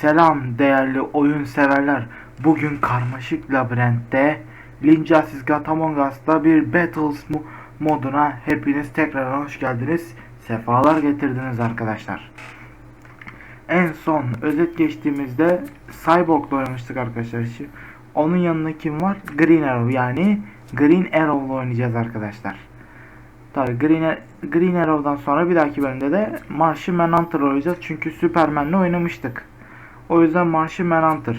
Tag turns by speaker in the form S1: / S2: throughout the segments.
S1: Selam değerli oyun severler. Bugün karmaşık labirentte Linjasis Among Us'ta bir Battles mo- moduna hepiniz tekrar hoş geldiniz. Sefalar getirdiniz arkadaşlar. En son özet geçtiğimizde Cyborg'la oynamıştık arkadaşlar. Onun yanında kim var? Green Arrow yani Green Arrow'la oynayacağız arkadaşlar. Tabii Green, Green Arrow'dan sonra bir dahaki bölümde de Martian Manhunter oynayacağız. Çünkü Superman'le oynamıştık. O yüzden Martian Manhunter.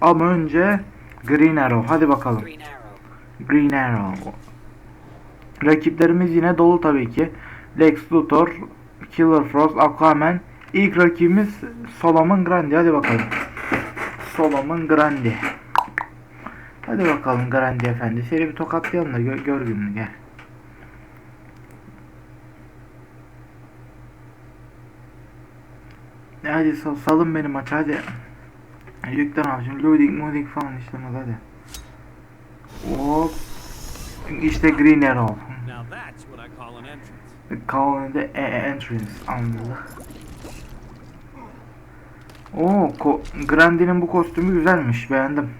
S1: Ama önce Green Arrow. Hadi bakalım.
S2: Green Arrow.
S1: Green Arrow. Rakiplerimiz yine dolu tabii ki. Lex Luthor, Killer Frost, Aquaman. İlk rakibimiz Solomon Grandi. Hadi bakalım. Solomon Grandi. Hadi bakalım Grandi efendi. Seni bir tokatlayalım da gör, gör gününü gel. Hadi sal, salın beni maç hadi. Yüklen abicim. Loading moding falan işlemez hadi. Hop. İşte Green Arrow.
S3: Call
S1: the e- entrance. Anladık. Oo, ko Grandy'nin bu kostümü güzelmiş. Beğendim.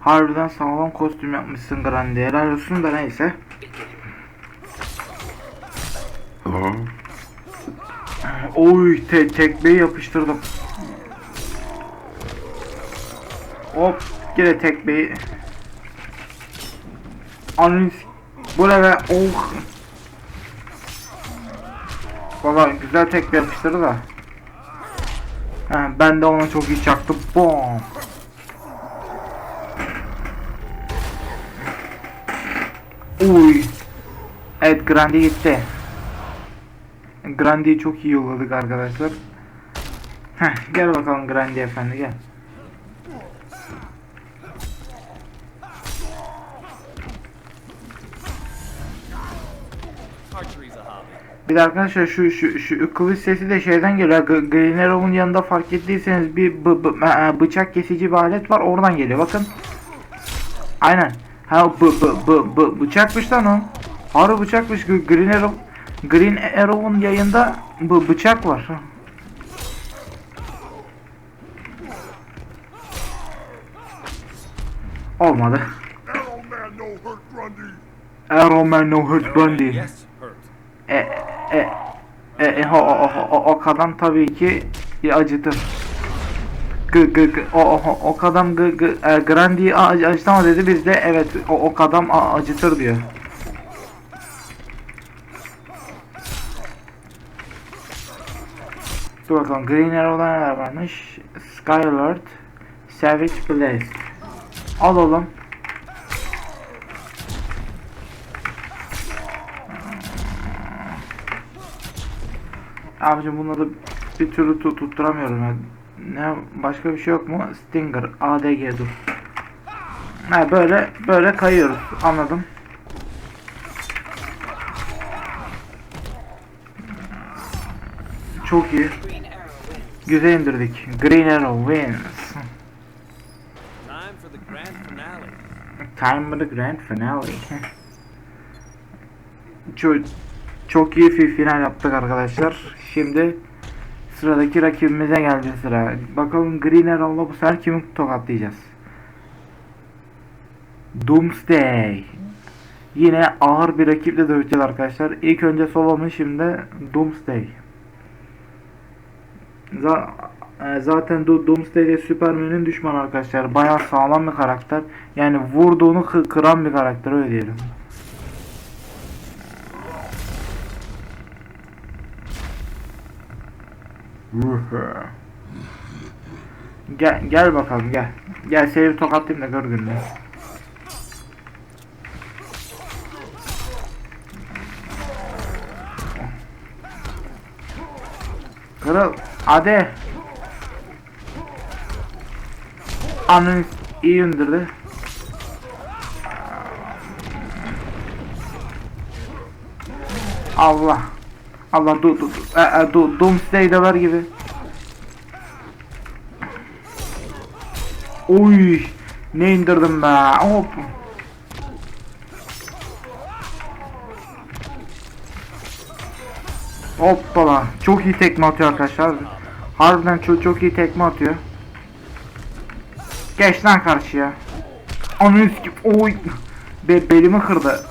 S1: Harbiden sağlam kostüm yapmışsın Grandy. Helal olsun da neyse. Oy te tekmeyi yapıştırdım. Hop yine tekmeyi. Analiz. Bu ne be? Oh. Valla güzel tekme yapıştırdı da. Ha, ben de ona çok iyi çaktım. Bom. Uy. Evet Grandi gitti. Grandi'yi çok iyi yolladık arkadaşlar. Heh, gel bakalım Grandi efendi gel. Bir de arkadaşlar şu şu şu kılıç sesi de şeyden geliyor. Green Arrow'un yanında fark ettiyseniz bir bı- bı- e, bıçak kesici bir alet var. Oradan geliyor. Bakın. Aynen. Ha bu bu bu bu bıçakmış lan o. Harbi bıçakmış. Green Arrow Green Arrow'un yayında bu bıçak var. Olmadı.
S4: Arrow man no hurt
S1: Bundy. E e e, e o, o, o, o kadam tabii ki acıtır. G, g, g, o, o, o kadam g, g, e, Grandi'yi ac- acıtama dedi biz de evet o, o kadam acıtır diyor. Dur bakalım Green Arrow'da neler varmış? Skylord, Savage Blast. Al oğlum. Abicim bunları bir türlü tut tutturamıyorum ya. Ne başka bir şey yok mu? Stinger, ADG dur. Ha böyle böyle kayıyoruz. Anladım. Çok iyi. Güzel indirdik. Green Arrow wins.
S3: Time for the grand finale.
S1: Time of the grand finale. çok, çok iyi bir final yaptık arkadaşlar. Şimdi sıradaki rakibimize geldi sıra. Bakalım Green Arrow'la bu sefer kimi tokatlayacağız? Doomsday. Yine ağır bir rakiple döveceğiz arkadaşlar. İlk önce Solomon şimdi Doomsday. E, zaten Do- Doomsday de Superman'in düşmanı arkadaşlar. Bayağı sağlam bir karakter. Yani vurduğunu kı- kıran bir karakter öyle diyelim. Gel gel bakalım gel. Gel seni tokatlayayım da gör gününü. Kırıl hadi. Anın iyi indirdi. Allah. Allah du du du e, e, du Doomsday döver gibi. Oy ne indirdim be. Hop. Hoppala. Çok iyi tekme atıyor arkadaşlar. Harbiden çok çok iyi tekme atıyor. Geç lan karşıya. Onun üstü. Oy. Be belimi kırdı.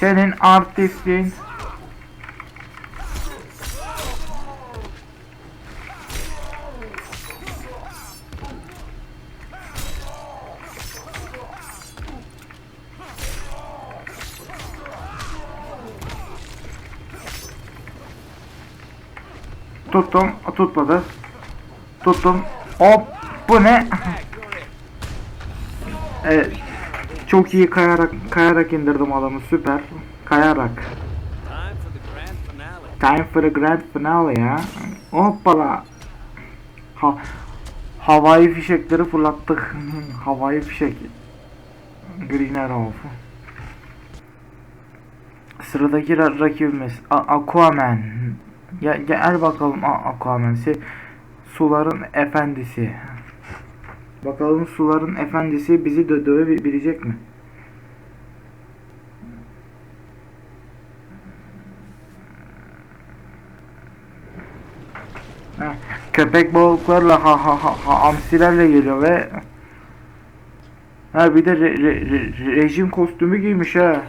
S1: Senin artistliğin. Tuttum, tutmadı. Tuttum. Hop, bu ne? Evet. Çok iyi kayarak kayarak indirdim adamı. Süper. Kayarak.
S3: Time for the grand finale.
S1: Ya. Hoppala. Ha havai fişekleri fırlattık. havai fişek. Green Arrow. Sıradaki ra- rakibimiz A- Aquaman. Ya gel bakalım A- Aquaman. Se- suların efendisi. Bakalım suların efendisi bizi dö- dövebilecek mi? Köpek balıklarla ha ha ha, ha hamsilerle geliyor ve ha bir de re- re- re- rejim kostümü giymiş ha.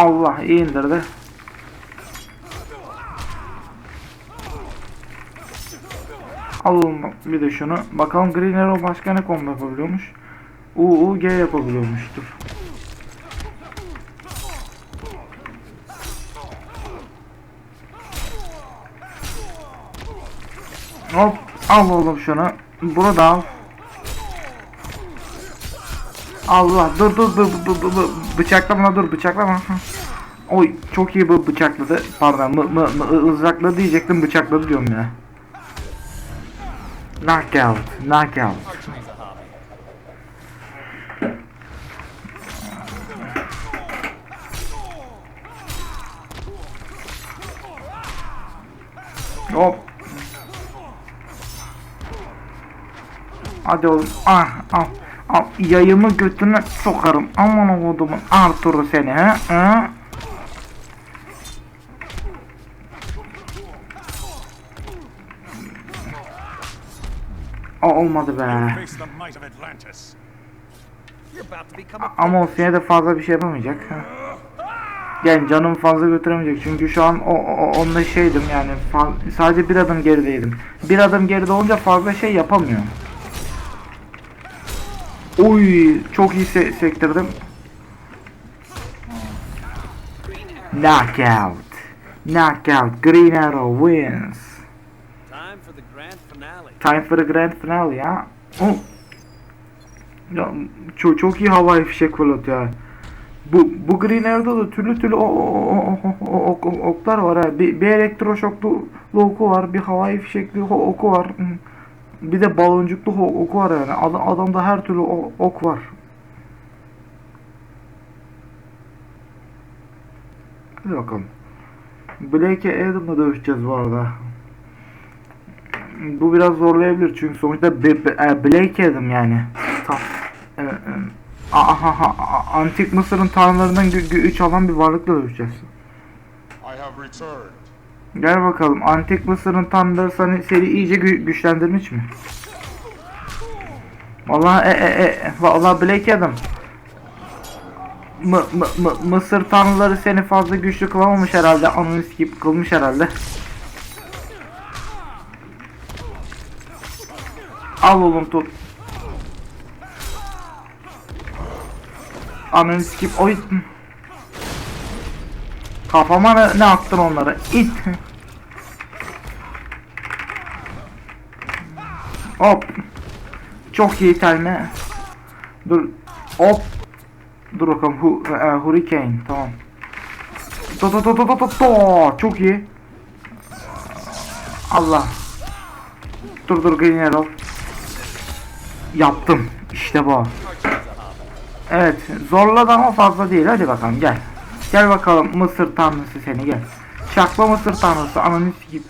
S1: Allah iyi indirdi. Alalım bir de şunu. Bakalım Green Arrow başka ne combo yapabiliyormuş. U U G yapabiliyormuş. Dur. Hop al oğlum şunu. Bunu da al. Allah dur dur dur dur dur, dur. bıçaklama dur bıçaklama. Oy çok iyi bu bıçakladı. Pardon mı mı mı ızrakladı diyecektim bıçakladı diyorum ya. Knockout, knockout. Hop. Hadi oğlum. Ah, al. Al. Yayımı götüne sokarım. Aman oğlumun Arthur'u seni ha. ha? O olmadı be. Ama o sene de fazla bir şey yapamayacak. Yani canım fazla götüremeyecek çünkü şu an o, o onunla şeydim yani sadece bir adım gerideydim. Bir adım geride olunca fazla şey yapamıyor. Oy çok iyi se- sektirdim. Knockout. Knockout. Green Arrow wins.
S3: time for the grand finale.
S1: Time for the grand finale ya. Oh. Ya çok, çok iyi havai fişek fırlatıyor. Bu bu Green Arrow'da da türlü türlü o, o, o, o- ok- oklar var ha. Bir, bir elektroşoklu oku var, bir havai fişekli oku var. Bir de baloncuklu oku var yani. Ad- adamda her türlü ok var. Hadi bakalım. Blake'e Adam'la dövüşeceğiz bu arada. Bu biraz zorlayabilir çünkü sonuçta e, Blake Adam yani. Ta e, e, aha, antik Mısır'ın tanrılarından gü- güç alan bir varlıkla dövüşeceğiz.
S4: I have returned.
S1: Gel bakalım antik Mısır'ın tanrıları seni, seni iyice gü- güçlendirmiş mi? Vallahi e, e, e, vallahi Blake Adam. Mı, mı, mı, Mısır tanrıları seni fazla güçlü kılamamış herhalde. Anonist gibi kılmış herhalde. Al oğlum tut. Ananı sikip oy. Kafama ne, attın onları? İt. Hop. Çok iyi telme. Dur. Hop. Dur bakalım. Hu, e, hurricane. Tamam. Do do do do do do do. Çok iyi. Allah. Dur dur Green Arrow. Yaptım. İşte bu. Evet. Zorladı ama fazla değil. Hadi bakalım gel. Gel bakalım Mısır tanrısı seni gel. Çakma Mısır tanrısı ananı sikip.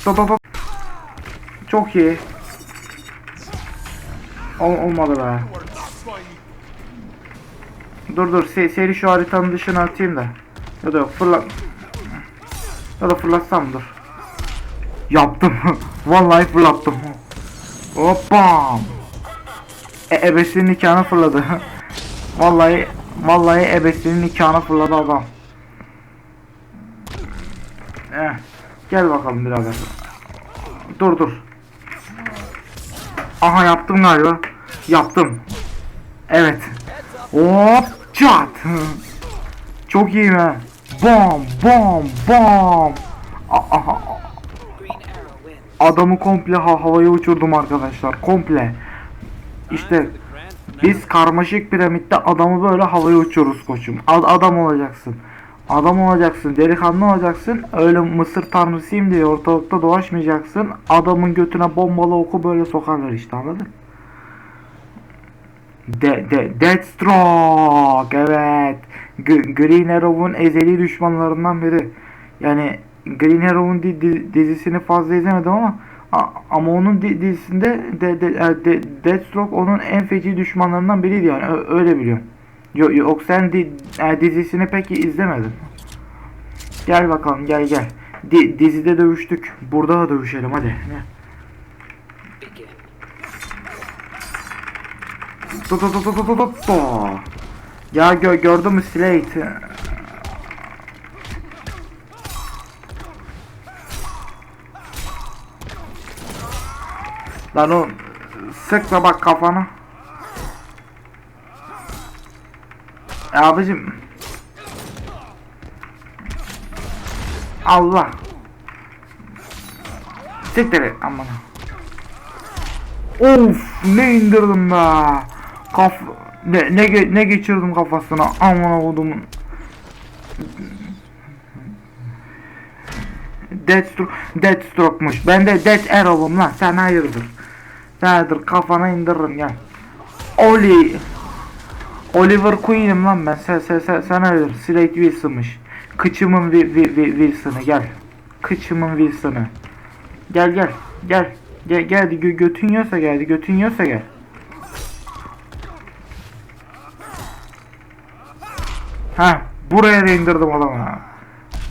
S1: Stop stop stop. Çok iyi. Ol, olmadı be. Dur dur se seri şu haritanın dışına atayım da. Ya da yok fırlat. Ya da fırlatsam dur. Yaptım. Vallahi fırlattım. Hoppa. E ebesinin nikahına fırladı. Vallahi vallahi ebesinin nikahına fırladı adam. Eh, gel bakalım birader. Dur dur. Aha yaptım galiba. Yaptım. Evet. Hop çat. Çok iyi be. Bom bom bom. Aha. Adamı komple ha havaya uçurdum arkadaşlar. Komple. İşte biz karmaşık piramitte adamı böyle havaya uçururuz koçum. Ad- adam olacaksın. Adam olacaksın, delikanlı olacaksın. Öyle mısır tanrısıyım diye ortalıkta dolaşmayacaksın. Adamın götüne bombalı oku böyle sokarlar işte anladın? De, de, Deathstroke evet. G- Green Arrow'un ezeli düşmanlarından biri. Yani Green Arrow'un di- di- dizisini fazla izlemedim ama ama onun di- dizisinde de, de, e, de, Deathstroke onun en feci düşmanlarından biriydi yani öyle biliyorum. Yok yok sen di, e, dizisini pek izlemedin. Gel bakalım gel gel. Di, dizide dövüştük. Burada da dövüşelim hadi. Tut tut tut tut tut. Ya gö gördün mü Slate? Lan o sıkma bak kafana. Ya abicim. Allah. Siktir et aman. Of ne indirdim be. Kaf ne ne ne geçirdim kafasına aman kodumun. Deathstroke Deathstroke'muş. Ben de Death Arrow'um lan. Sen hayırdır? Hayırdır kafana indiririm gel. Oli Oliver Queen'im lan ben. Sen sen sen, sen hayırdır? Slade Wilson'mış. Kıçımın vi, vi, vi, Wilson'ı gel. Kıçımın Wilson'ı. Gel gel gel. Gel geldi gö götün yiyorsa geldi götün yiyorsa gel. Ha buraya da indirdim adamı.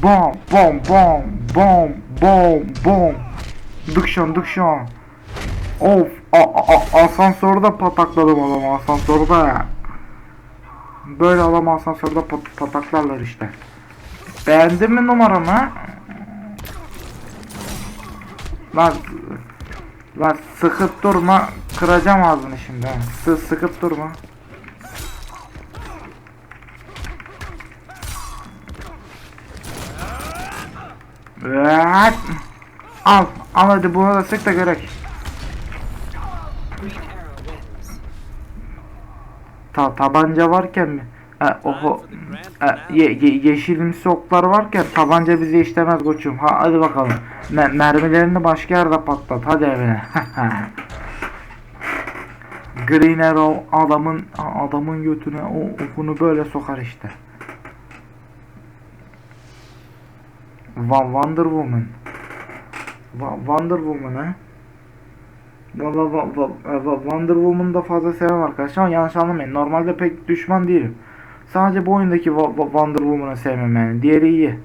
S1: Bom bom bom bom bom bom. Dıkşon dıkşon. Of a, asansörde patakladım adamı asansörde. Böyle adam asansörde pat, pataklarlar işte. Beğendin mi numaramı? Lan Lan sıkıp durma kıracağım ağzını şimdi. Sı sıkıp durma. Al al hadi buna da sık da gerek. Ta tabanca varken mi? E, oho. E, ye, ye, yeşilimsi oklar varken tabanca bizi işlemez koçum. Ha hadi bakalım. Me mermilerini başka yerde patlat. Hadi evine. Green Arrow adamın adamın götüne o okunu böyle sokar işte. Wonder Woman. Wonder Woman ha. Wonder Woman'ı da fazla sevmem arkadaşlar ama yanlış anlamayın. Normalde pek düşman değilim. Sadece bu oyundaki Wonder Woman'ı sevmem yani. Diğeri iyi.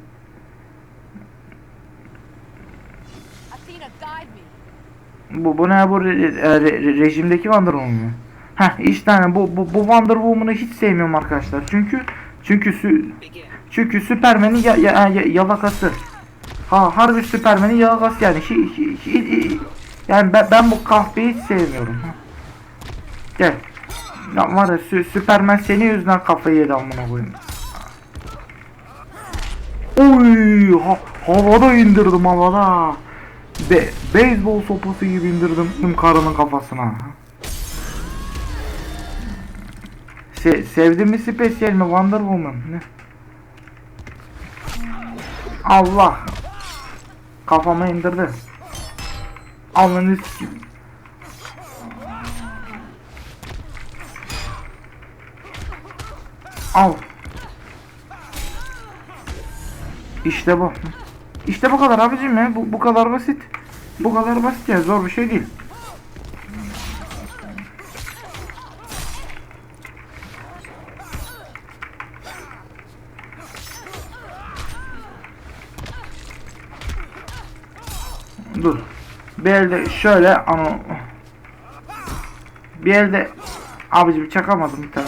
S1: Bu bu ne bu re- e, re- rejimdeki Wonder Woman mı? Heh işte hani bu bu, bu Wonder Woman'ı hiç sevmiyorum arkadaşlar. Çünkü çünkü sü çünkü Superman'in ya, ya, ya- yalakası. Ha harbi Superman'in yalakası yani. Şi, şi, şi- yani ben, ben bu kahveyi hiç sevmiyorum. Gel. Ya var ya Sü- Superman senin yüzünden kafayı yedi amına koyayım. Oy ha, havada indirdim havada. Be beyzbol sopası gibi indirdim tüm karının kafasına. Se sevdin mi spesiyel mi Wonder Woman? Ne? Allah. Kafama indirdi. Alnını s- Al. İşte bu. İşte bu kadar abicim ya. Bu, bu kadar basit. Bu kadar basit ya zor bir şey değil. Bir elde şöyle ama bir elde abicim çakamadım bir tane.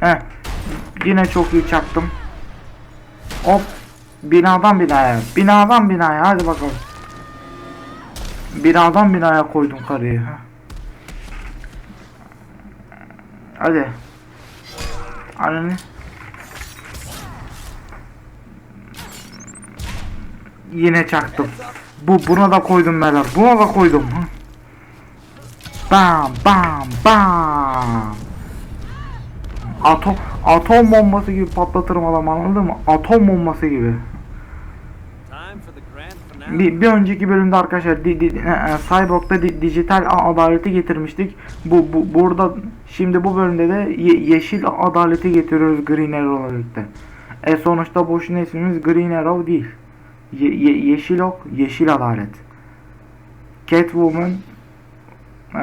S1: Heh. Yine çok iyi çaktım. Hop. Binadan binaya. Binadan binaya. Hadi bakalım. Binadan binaya koydum karıyı. ha. Hadi. Ananı. Yine çaktım. Bu buna da koydum beyler. Buna da koydum. Bam bam bam. Atom atom bombası gibi patlatırım adam anladın mı? Atom bombası gibi. Bir, bir önceki bölümde arkadaşlar di, di, e, e, Cyborg'da di- dijital adaleti getirmiştik. Bu, bu burada şimdi bu bölümde de ye- yeşil adaleti getiriyoruz Green Arrow'la birlikte. E sonuçta boşuna ismimiz Green Arrow değil. Ye- ye- yeşil ok, yeşil adalet. Catwoman, e,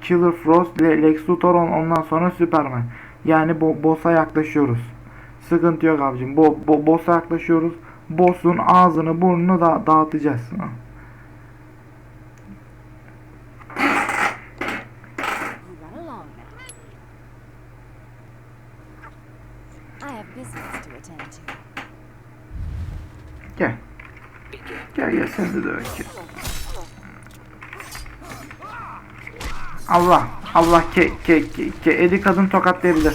S1: Killer Frost, Le- Lex Luthor on- ondan sonra Superman. Yani bo boss'a yaklaşıyoruz. Sıkıntı yok abicim. Bo bo boss'a yaklaşıyoruz. Boss'un ağzını burnunu da dağıtacağız. Gel. Gel gel sen de dön gel. Allah Allah ke ke ke, ke eli kadın tokatlayabilir.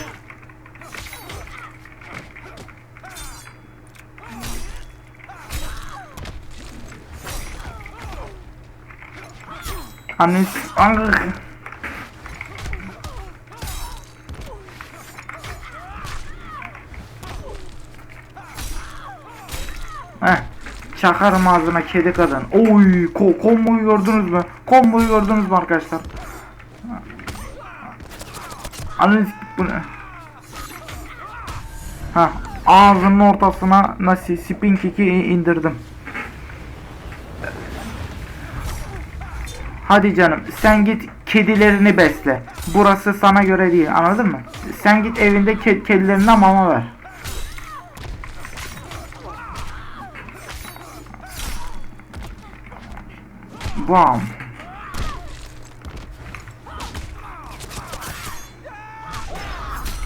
S1: Annesi Ang- Çakarım ağzına kedi kadın. Oy, ko komboyu gördünüz mü? Komboyu gördünüz mü arkadaşlar? Analiz bu ne? Ha, ağzının ortasına nasıl spin kick'i indirdim. Hadi canım sen git kedilerini besle. Burası sana göre değil anladın mı? Sen git evinde ke- kedilerine mama ver. Bam.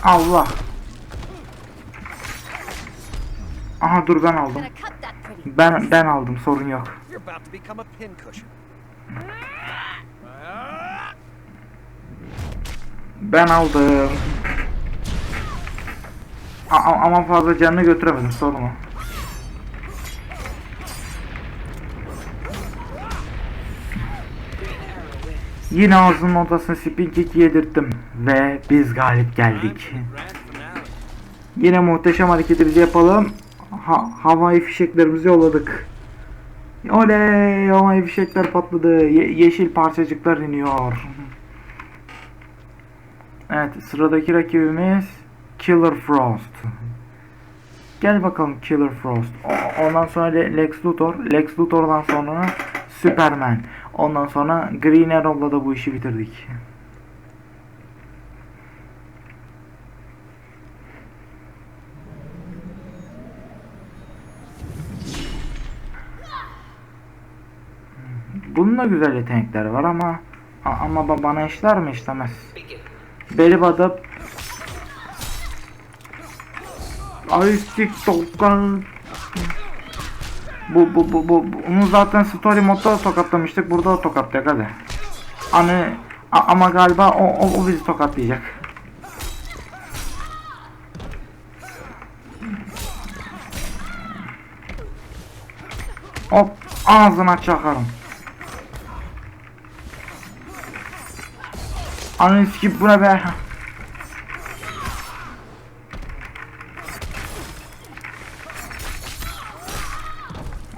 S1: Allah. Aha dur ben aldım. Ben ben aldım sorun yok. Ben aldım. A- a- ama fazla canını götüremedim sorun o. Yine ağzının ortasına spin kick yedirttim. Ve biz galip geldik. Yine muhteşem hareketimizi yapalım. Ha havai fişeklerimizi yolladık. Oley! Havai fişekler patladı. Ye- yeşil parçacıklar iniyor. Evet sıradaki rakibimiz Killer Frost. Gel bakalım Killer Frost. Ondan sonra Le- Lex Luthor. Lex Luthor'dan sonra Superman. Ondan sonra Green Arrow'la da bu işi bitirdik. Bunun da güzel yetenekler var ama ama ba- bana işler mi işlemez. Beli batıp Ay TikTok'tan bu, bu, bu, bu, bunu zaten story modda da tokatlamıştık. Burada da tokatlayacak hadi. Hani ama galiba o, o, o bizi tokatlayacak. Hop ağzına çakarım. Ananı sikip bu be?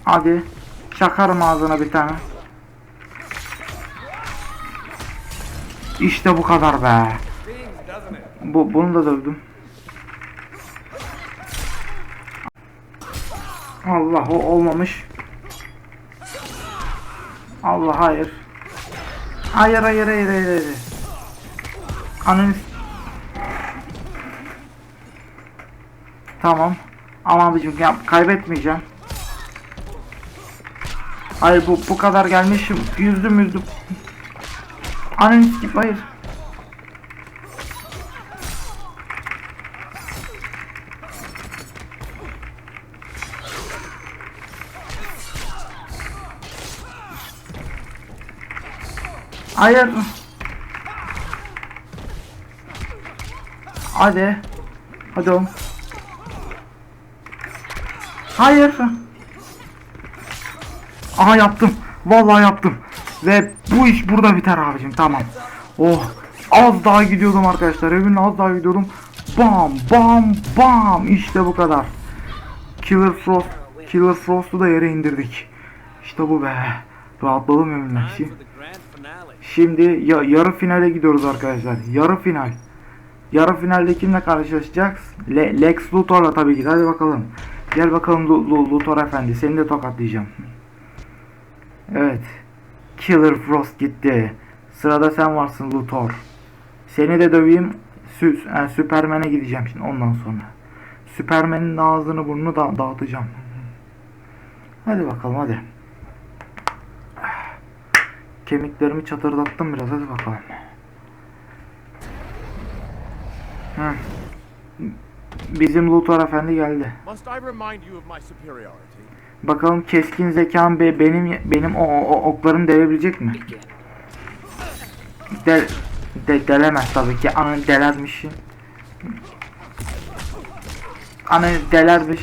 S1: Hadi. Çakarım ağzına bir tane. İşte bu kadar be. Bu bunu da dövdüm. Allah o olmamış. Allah hayır. Hayır hayır hayır hayır hayır. Ananı Tamam. Ama abicim ya kaybetmeyeceğim. Hayır bu bu kadar gelmişim. Yüzdüm yüzdüm. Ananı s- hayır. Hayır. Hadi. Hadi oğlum. Hayır. Aha yaptım. Vallahi yaptım. Ve bu iş burada biter abicim. Tamam. Oh. Az daha gidiyordum arkadaşlar. Evimle az daha gidiyordum. Bam bam bam. İşte bu kadar. Killer Frost. Killer Frost'u da yere indirdik. İşte bu be. Rahatladım evimle. Şimdi ya, yarı finale gidiyoruz arkadaşlar. Yarı final. Yarı finalde kimle karşılaşacağız? Le- Lex Luthor'la tabii ki. Hadi bakalım. Gel bakalım Lu- Lu- Luthor efendi. Seni de tokatlayacağım. Evet. Killer Frost gitti. Sırada sen varsın Luthor. Seni de döveyim. Sü yani Süpermen'e gideceğim şimdi ondan sonra. Süpermen'in ağzını burnunu da dağıtacağım. Hadi bakalım hadi. Kemiklerimi çatırdattım biraz hadi bakalım. Hı. Bizim Luthor efendi geldi.
S4: Must I remind you of my superiority?
S1: Bakalım keskin zekam be benim benim o, o- oklarım delebilecek mi? Del de, delemez tabii ki. Anı delermiş. Anı delermiş.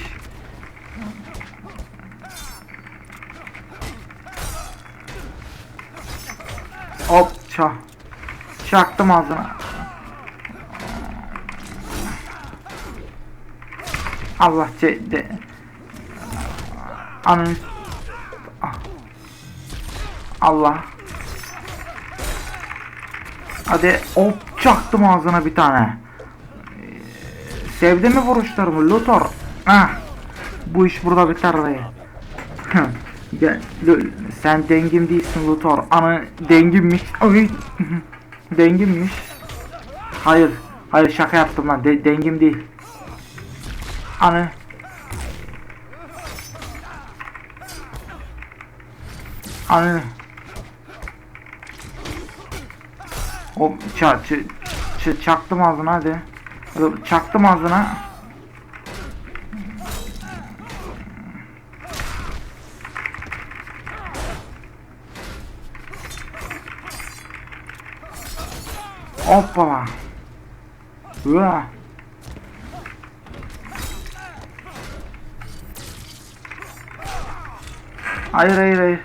S1: Hop ça. Çaktım ağzına. Allah ce de. Anın. Ah. Allah. Hadi hop çaktım ağzına bir tane. Sevdi mi vuruşlarımı Luthor? Heh. Bu iş burada biter Lu- sen dengim değilsin Luthor. Ana dengimmiş. Ay. dengimmiş. Hayır. Hayır şaka yaptım lan. De- dengim değil. Ana. Ana. O ça, ç, ç- çaktım ağzına hadi. Çaktım ağzına. Hoppala. Hıa. Hayır hayır hayır.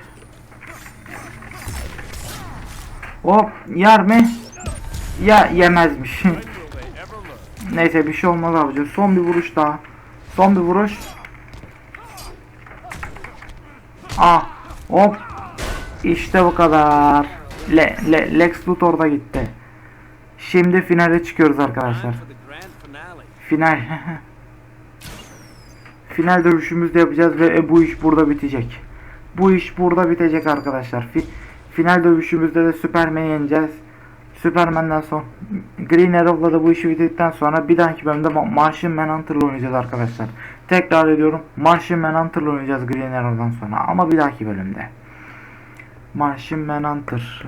S1: Hop yer mi? Ya yemezmiş. Neyse bir şey olmaz abicim. Son bir vuruş daha. Son bir vuruş. Ah hop. İşte bu kadar. Le, Le, Lex Luthor da gitti. Şimdi finale çıkıyoruz arkadaşlar. Final. Final dövüşümüzde yapacağız ve bu iş burada bitecek. Bu iş burada bitecek arkadaşlar. Fi- final dövüşümüzde de Superman'i yeneceğiz. Superman'den sonra Green Arrow'la da bu işi bitirdikten sonra bir dahaki bölümde Ma- Martian Manhunter'la oynayacağız arkadaşlar. Tekrar ediyorum. Martian Manhunter'la oynayacağız Green Arrow'dan sonra ama bir dahaki bölümde. Martian Manhunter.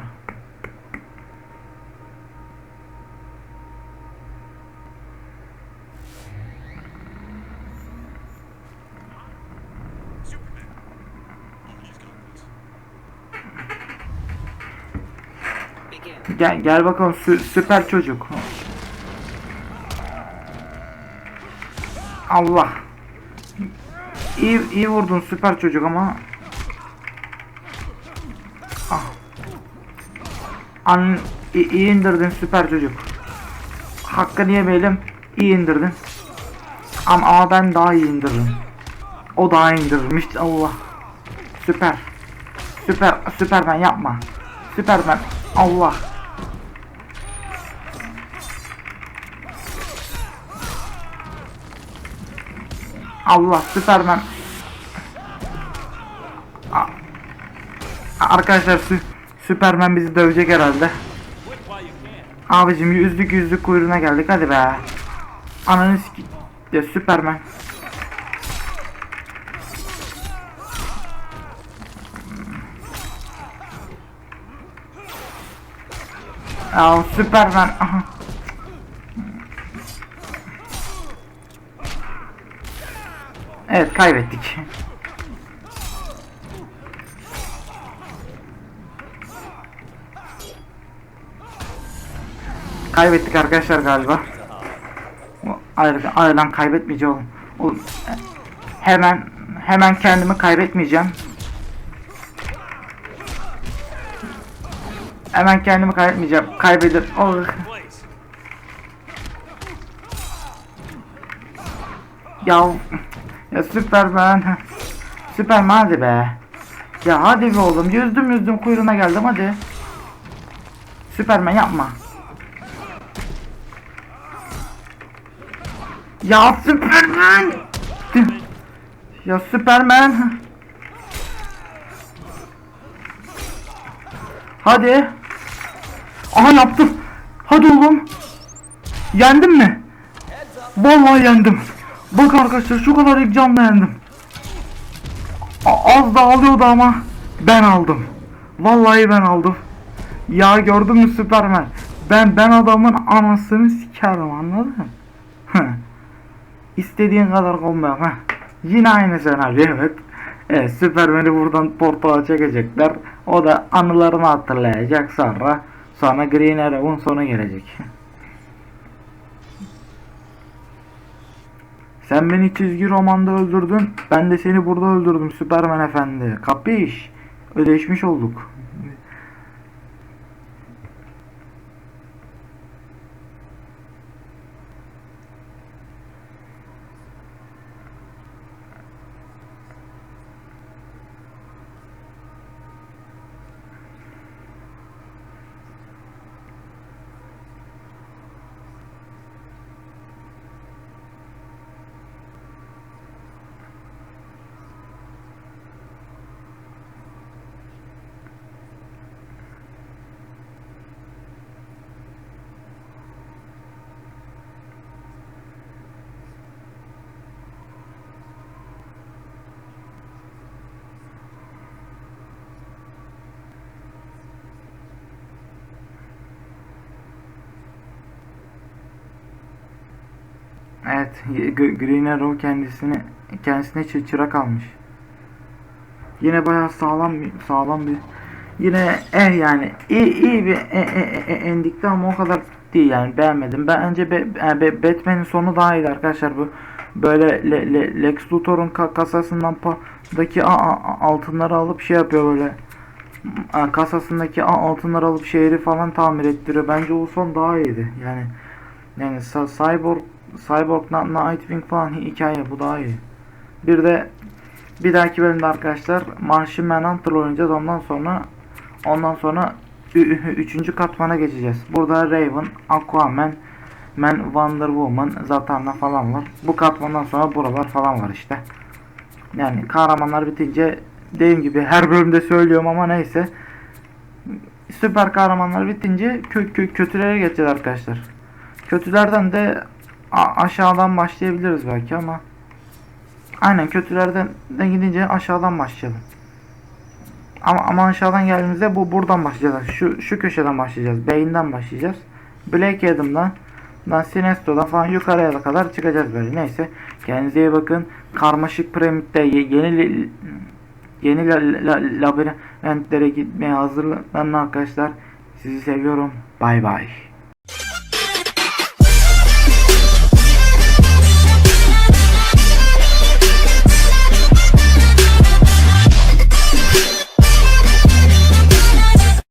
S1: Gel gel bakalım sü- süper çocuk. Allah. İyi iyi vurdun süper çocuk ama. Ah. An iyi indirdin süper çocuk. Hakkını yemeyelim. İyi indirdin. Ama, ama ben daha iyi indirdim. O daha indirmiş. Allah. Süper. Süper Süpermen yapma. Süpermen. Allah. Allah Süpermen. Arkadaşlar sü Süpermen bizi dövecek herhalde. Abicim yüzlük yüzlük kuyruğuna geldik hadi be. Ananı ya Süpermen. Ya Süpermen. Evet kaybettik. Kaybettik arkadaşlar galiba. O- Hayır, hayır lan kaybetmeyeceğim oğlum. Hemen hemen kendimi kaybetmeyeceğim. Hemen kendimi kaybetmeyeceğim. Kaybeder. Oh.
S3: Place.
S1: Ya ya Süpermen. Süpermen hadi be. Ya hadi be oğlum. Yüzdüm yüzdüm kuyruğuna geldim hadi. Süpermen yapma. Ya Süpermen. Ya Süpermen. Hadi. Aha yaptım. Hadi oğlum. Yendim mi? Vallahi yendim. Bak arkadaşlar şu kadar yendim. A- az da alıyordu ama ben aldım. Vallahi ben aldım. Ya gördün mü Süpermen? Ben ben adamın anasını sikerim anladın mı? İstediğin kadar olmuyor ha. Yine aynı senaryo evet. Evet Süpermen'i buradan portala çekecekler. O da anılarını hatırlayacak sonra. Sonra Green Arrow'un sonu gelecek. Sen beni çizgi romanda öldürdün. Ben de seni burada öldürdüm Süpermen efendi. Kapış. Ödeşmiş olduk. Evet, Green Arrow kendisini kendisine çı- çırak almış. Yine bayağı sağlam bir sağlam bir yine eh yani iyi, iyi bir e, e, e, endikti ama o kadar değil yani beğenmedim. Bence be, e, be- Batman'in sonu daha iyiydi arkadaşlar bu böyle Le, Le- Lex Luthor'un ka- kasasından daki altınları alıp şey yapıyor böyle kasasındaki altınları alıp şehri falan tamir ettiriyor. Bence o son daha iyiydi. Yani yani Cyborg Cyborg Na- Nightwing falan hi- hikaye bu daha iyi. Bir de bir dahaki bölümde arkadaşlar Martian Manhunter oynayacağız. Ondan sonra ondan sonra üçüncü katmana geçeceğiz. Burada Raven, Aquaman, Man, Wonder Woman, Zatanna falan var. Bu katmandan sonra buralar falan var işte. Yani kahramanlar bitince dediğim gibi her bölümde söylüyorum ama neyse. Süper kahramanlar bitince kö kö kötülere geçeceğiz arkadaşlar. Kötülerden de aşağıdan başlayabiliriz belki ama aynen kötülerden de gidince aşağıdan başlayalım. Ama, ama aşağıdan geldiğimizde bu buradan başlayacağız. Şu şu köşeden başlayacağız. Bey'inden başlayacağız. Black Adam'dan dan Sinestro'dan falan yukarıya kadar çıkacağız böyle. Neyse. Kendinize iyi bakın. Karmaşık piramitte ye- yeni yeni la- la- labirentlere gitmeye hazırlanın arkadaşlar. Sizi seviyorum. Bay bay.